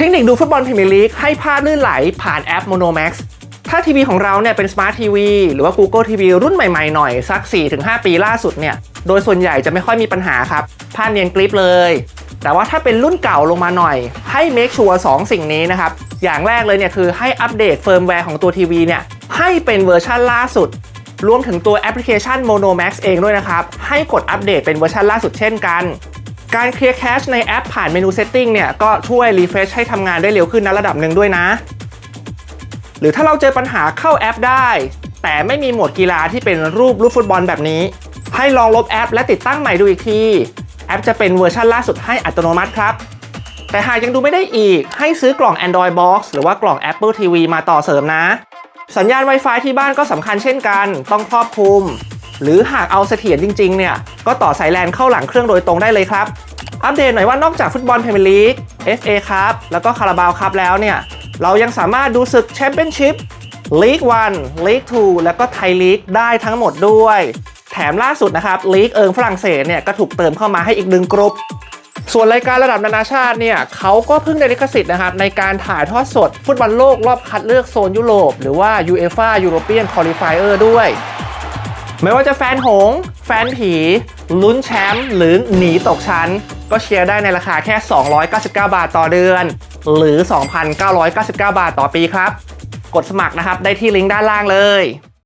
เทคนิคดูฟุตบอลพรีเมียร์ลีกให้ภาพลื่นไหลผ่านแอป Monomax ถ้าทีวีของเราเนี่ยเป็น Smart TV หรือว่า Google TV รุ่นใหม่ๆหน่อย สัก 4-5 ปีล่าสุดเนี่ย โดยส่วนใหญ่จะไม่ค่อยมีปัญหาครับภาพเนียนกริปเลย แต่ว่าถ้าเป็นรุ่นเก่าลงมาหน่อย ให้ make sure 2สิ่งนี้นะครับ อย่างแรกเลยเนี่ยคือให้อัปเดตเฟิร์มแวร์ของตัวทีวีเนี่ยให้เป็นเวอร์ชันล่าสุด รวมถึงตัวแอปพลิเคชัน Monomax เองด้วยนะครับ ให้กดอัปเดตเป็นเวอร์ชันล่าสุดเช่นกัน การเคลียร์แคชในแอปผ่านเมนู Setting เนี่ยก็ช่วยรีเฟรชให้ทำงานได้เร็วขึ้นในระดับหนึ่งด้วยนะ หรือถ้าเราเจอปัญหาเข้าแอปได้ แต่ไม่มีโหมดกีฬาที่เป็นรูปลูกฟุตบอลแบบนี้ ให้ลองลบแอปและติดตั้งใหม่ดูอีกที แอปจะเป็นเวอร์ชันล่าสุดให้อัตโนมัติครับ แต่หากยังดูไม่ได้อีก ให้ซื้อกล่อง Android Box หรือว่ากล่อง Apple TV มาต่อเสริมนะ สัญญาณ Wi-Fi ที่บ้านก็สำคัญเช่นกัน ต้องครอบคลุม หรือหากเอาเสถียรจริงๆเนี่ยก็ต่อสายแลนเข้าหลังเครื่องโดยตรงได้เลยครับ อัปเดตหน่อยว่านอกจากฟุตบอลพรีเมียร์ลีก FA ครับแล้วก็คาราบาวครับแล้วเนี่ยเรายังสามารถดูศึกแชมเปี้ยนชิพลีก1ลีก2แล้วก็ไทยลีกได้ทั้งหมดด้วย แถมล่าสุดนะครับลีกเอิงฝรั่งเศสเนี่ยก็ถูกเติมเข้ามาให้อีกหนึ่งกรุ๊ปส่วนรายการระดับนานาชาติเนี่ยเขาก็เพิ่งได้ลิขสิทธิ์นะครับในการถ่ายทอดสด ฟุตบอลโลกรอบคัดเลือกโซนยุโรป หรือว่า UEFA European Qualifier ด้วย ไม่ว่าจะแฟนหง แฟนผี ลุ้นแชมป์หรือหนีตกชั้น ก็เชียร์ได้ในราคาแค่ 299 บาทต่อเดือน หรือ 2,999 บาทต่อปีครับ กดสมัครนะครับได้ที่ลิงก์ด้านล่างเลย